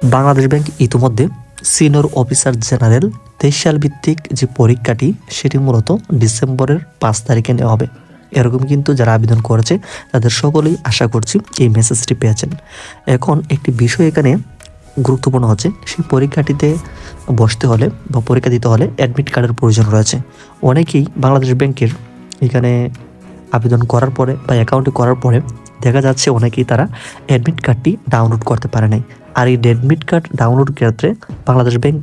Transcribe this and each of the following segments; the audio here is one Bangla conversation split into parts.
বাংলাদেশ ব্যাংক ইতিমধ্যে সিনিয়র অফিসার জেনারেল তেইশ সাল ভিত্তিক যে পরীক্ষাটি, সেটি মূলত ডিসেম্বরের পাঁচ তারিখে নেওয়া হবে। এরকম কিন্তু যারা আবেদন করেছে, তাদের সকলেই আশা করছি এই মেসেজটি পেয়েছেন। এখন একটি বিষয় এখানে গুরুত্বপূর্ণ হচ্ছে, সেই পরীক্ষাটিতে বসতে হলে বা পরীক্ষা দিতে হলে অ্যাডমিট কার্ডের প্রয়োজন রয়েছে। অনেকেই বাংলাদেশ ব্যাংকের এখানে আবেদন করার পরে বা অ্যাকাউন্টে করার পরে দেখা যাচ্ছে অনেকেই তারা অ্যাডমিট কার্ডটি ডাউনলোড করতে পারে নাই। আর এই অ্যাডমিট কার্ড ডাউনলোড ক্ষেত্রে বাংলাদেশ ব্যাংক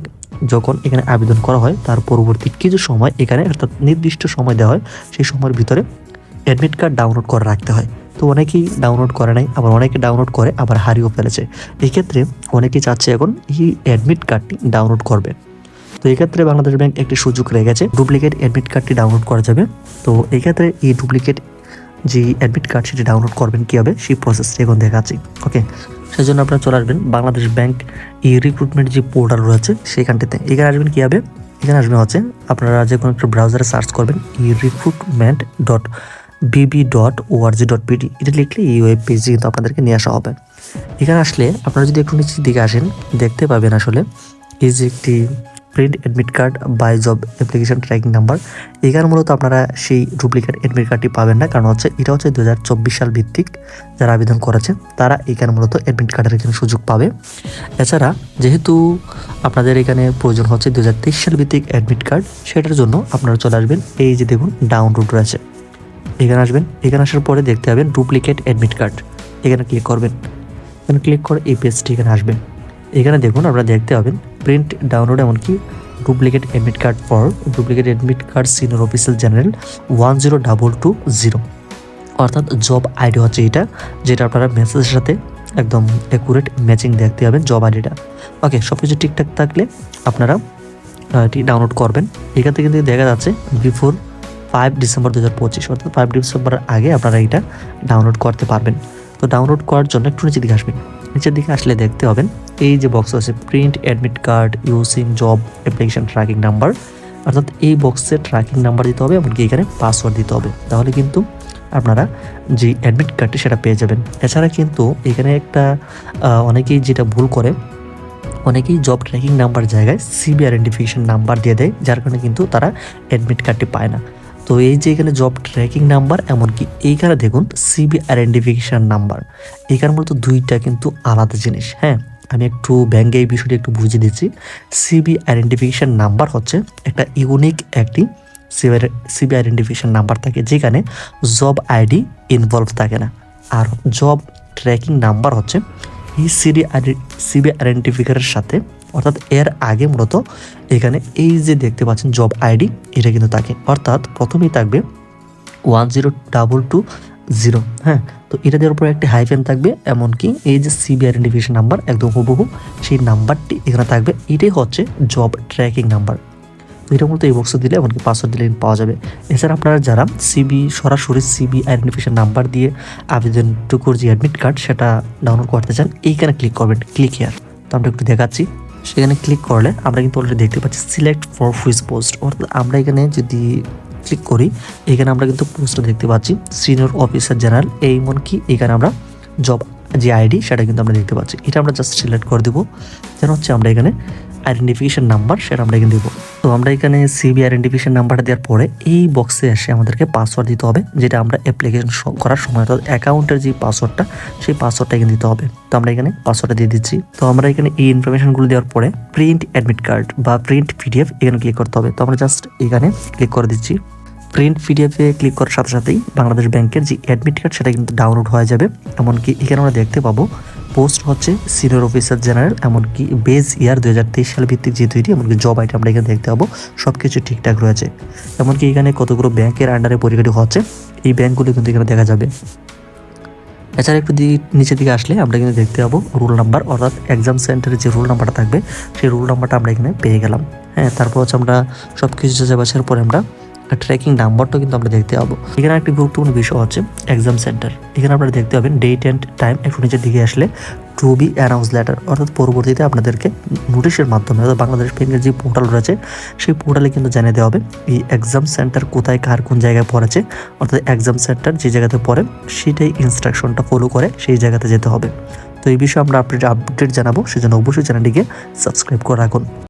যখন এখানে আবেদন করা হয়, তার পরবর্তী কিছু সময় এখানে অর্থাৎ নির্দিষ্ট সময় দেওয়া হয়, সেই সময়ের ভিতরে অ্যাডমিট কার্ড ডাউনলোড করে রাখতে হয়। তো অনেকেই ডাউনলোড করে নাই, আবার অনেকে ডাউনলোড করে, আবার হারিয়েও ফেলেছে। এক্ষেত্রে অনেকেই চাচ্ছে এখন এই অ্যাডমিট কার্ডটি ডাউনলোড করবে। তো এই ক্ষেত্রে বাংলাদেশ ব্যাংক একটি সুযোগ রেখেছে ডুপ্লিকেট অ্যাডমিট কার্ডটি ডাউনলোড করা যাবে। তো এই ক্ষেত্রে এই ডুপ্লিকেট যে অ্যাডমিট কার্ড সেটি ডাউনলোড করবেন কীভাবে, সেই প্রসেসটি এখন দেখাচ্ছি ওকে সেই জন্য আপনারা চলে আসবেন বাংলাদেশ ব্যাংক ই রিক্রুটমেন্ট যে পোর্টাল রয়েছে সেখানটিতে। এখানে আসবেন কীভাবে? এখানে আসবেন হচ্ছে আপনারা যে কোনো একটা ব্রাউজারে সার্চ করবেন e recruitment dot BB dot ORG dot PD এটা লিখলে এই ওয়েব পেজে কিন্তু আপনাদেরকে নিয়ে আসা হবে। এখানে আসলে আপনারা যদি একটু নিচের দিকে আসেন, দেখতে পাবেন আসলে এই যে একটি print admit card by job application tracking number এখানে মূলত আপনারা সেই ডুপ্লিকেট অ্যাডমিট কার্ডটি পাবেন না, কারণ হচ্ছে এটা হচ্ছে দু হাজার চব্বিশ সাল ভিত্তিক যারা আবেদন করেছে, তারা এখানে মূলত অ্যাডমিট কার্ডের এখানে সুযোগ পাবে। এছাড়া যেহেতু আপনাদের এখানে প্রয়োজন হচ্ছে দু হাজার তেইশ সাল ভিত্তিক অ্যাডমিট কার্ড সেটার জন্য আপনারা চলে আসবেন, এই যে দেখুন ডাউনলোড রয়েছে। এখানে আসবেন, এখানে আসার পরে দেখতে পাবেন ডুপ্লিকেট অ্যাডমিট কার্ড এখানে ক্লিক করবেন। এখানে ক্লিক করে এই পেজটি এখানে আসবে। এখানে দেখুন আপনারা দেখতে পাবেন প্রিন্ট ডাউনলোড এমনকি duplicate admit card for duplicate admit card senior official general one zero double two zero অর্থাৎ জব আইডি হচ্ছে এটা, যেটা আপনারা মেসেজের সাথে একদম অ্যাকুরেট ম্যাচিং দেখতে পাবেন জব আইডিটা ওকে সব কিছু ঠিকঠাক থাকলে আপনারা এটি ডাউনলোড করবেন। এখান থেকে কিন্তু দেখা যাচ্ছে বিফোর ফাইভ ডিসেম্বর দু হাজার পঁচিশ, অর্থাৎ ফাইভ ডিসেম্বরের আগে আপনারা এটা ডাউনলোড করতে পারবেন। তো ডাউনলোড করার জন্য একটু নিচের দিকে আসবেন। নিচের দিকে আসলে দেখতে পাবেন এই যে বক্স আছে print admit card using job application tracking number অর্থাৎ এই বক্সে ট্র্যাকিং নাম্বার দিতে হবে, এমনকি এখানে পাসওয়ার্ড দিতে হবে। তাহলে কিন্তু আপনারা যে অ্যাডমিট কার্ডটি সেটা পেয়ে যাবেন। এছাড়া কিন্তু এখানে একটা অনেকেই যেটা ভুল করে, অনেকেই জব ট্র্যাকিং নাম্বার জায়গায় সিবি আইডেন্টিফিকেশন নাম্বার দিয়ে দেয়, যার কারণে কিন্তু তারা অ্যাডমিট কার্ডটি পায় না। তো এই যে এখানে জব ট্র্যাকিং নাম্বার এমনকি এইখানে দেখুন সিবি আইডেন্টিফিকেশান নাম্বার এখানে মূলত দুইটা কিন্তু আলাদা জিনিস হ্যাঁ? আমি একটু ব্যাঙ্গে এই বিষয়টি একটু বুঝিয়ে দিচ্ছি। সিবি আইডেন্টিফিকেশন নাম্বার হচ্ছে একটা ইউনিক একটি সিবি আইডেন্টিফিকেশন নাম্বার থাকে যেখানে জব আইডি ইনভলভ থাকে না। আর জব ট্র্যাকিং নাম্বার হচ্ছে এই সিডি সিবি আইডেন্টিফিকারের সাথে, অর্থাৎ এর আগে মূলত এখানে এই যে দেখতে পাচ্ছেন জব আইডি এটা কিন্তু থাকে। অর্থাৎ প্রথমেই থাকবে one zero double two zero হ্যাঁ? তো এটা দেওয়ার পরে একটি হাইফেন থাকবে, এমনকি এই যে সিবি আইডেন্টিফিকেশন নাম্বার একদম হুবহু সেই নাম্বারটি এখানে থাকবে। এটাই হচ্ছে জব ট্র্যাকিং নাম্বার তো এটা মূলত এই বক্সে দিলে এমনকি পাসওয়ার্ড দিলে পাওয়া যাবে। এছাড়া আপনারা যারা সিবি সরাসরি সিবি আইডেন্টিফিকেশন নাম্বার দিয়ে আবেদনটুকুর যে অ্যাডমিট কার্ড সেটা ডাউনলোড করতে চান, এইখানে ক্লিক করবেন ক্লিক হেয়ার তো আমরা একটু দেখাচ্ছি। সেখানে ক্লিক করলে আমরা কিন্তু অলরেডি দেখতে পাচ্ছি সিলেক্ট ফর হুইচ পোস্ট অর্থাৎ আমরা এখানে যদি ক্লিক করি, এখানে আমরা কিন্তু পোস্টটা দেখতে পাচ্ছি সিনিয়র অফিসার জেনারেল এমনকি এখানে আমরা জব যে আইডি সেটা কিন্তু আমরা দেখতে পাচ্ছি। এটা আমরা জাস্ট সিলেক্ট করে দেবো। যেন হচ্ছে আমরা এখানে আইডেন্টিফিকেশন নাম্বার সেটা আমরা এখানে দেবো। তো আমরা এখানে সিবি আইডেন্টিফিকেশন নাম্বারটা দেওয়ার পরে এই বক্সে এসে আমাদেরকে পাসওয়ার্ড দিতে হবে, যেটা আমরা অ্যাপ্লিকেশন করার সময়, অর্থাৎ অ্যাকাউন্টের যে পাসওয়ার্ডটা সেই পাসওয়ার্ডটা এখানে দিতে হবে। তো আমরা এখানে পাসওয়ার্ডটা দিয়ে দিচ্ছি। তো আমরা এখানে এই ইনফরমেশনগুলো দেওয়ার পরে প্রিন্ট অ্যাডমিট কার্ড বা প্রিন্ট পিডিএফ এখানে ক্লিক করতে হবে। তো আমরা জাস্ট এখানে ক্লিক করে দিচ্ছি। প্রিন্ট পিডিএফে ক্লিক করার সাথে সাথেই বাংলাদেশ ব্যাংকের যে অ্যাডমিট কার্ড সেটা কিন্তু ডাউনলোড হয়ে যাবে। এমনকি এখানে আমরা দেখতে পাবো পোস্ট হচ্ছে সিনিয়র অফিসার জেনারেল এমনকি বেজ ইয়ার দু হাজার তেইশ সাল ভিত্তিক যে তৈরি এমনকি জব আইটেম আমরা এখানে দেখতে পাবো সব কিছু ঠিকঠাক রয়েছে। এমনকি এখানে কতগুলো ব্যাংকের আন্ডারে পরীক্ষাটি হচ্ছে, এই ব্যাংকগুলো কিন্তু এখানে দেখা যাবে। এছাড়া একটু নিচের দিকে আসলে আমরা কিন্তু দেখতে পাবো রোল নাম্বার অর্থাৎ এক্সাম সেন্টারের যে রোল নাম্বারটা থাকবে, সেই রোল নাম্বারটা আমরা এখানে পেয়ে গেলাম। হ্যাঁ তারপর হচ্ছে আমরা সব কিছু যাচাই বাছাইয়ের পরে আমরা ট্র্যাকিং নাম্বারটাও কিন্তু আমরা দেখতে পাবো। এখানে একটি গুরুত্বপূর্ণ বিষয় হচ্ছে এক্সাম সেন্টার এখানে আপনারা দেখতে পাবেন ডেট অ্যান্ড টাইম একটু নিচের দিকে আসলে টু বি অ্যানাউন্স লেটার অর্থাৎ পরবর্তীতে আপনাদেরকে নোটিশের মাধ্যমে অর্থাৎ বাংলাদেশ ব্যাংকের যে পোর্টাল রয়েছে, সেই পোর্টালে কিন্তু জানিয়ে দেওয়া হবে এই এক্সাম সেন্টার কোথায়, কার, কোন জায়গায় পড়েছে। অর্থাৎ এক্সাম সেন্টার যে জায়গাতে পড়ে, সেটাই ইনস্ট্রাকশনটা ফলো করে সেই জায়গাতে যেতে হবে। তো এই বিষয়ে আমরা আপডেট আপডেট জানাব, সেজন্য অবশ্যই চ্যানেলটিকে সাবস্ক্রাইব করে রাখুন।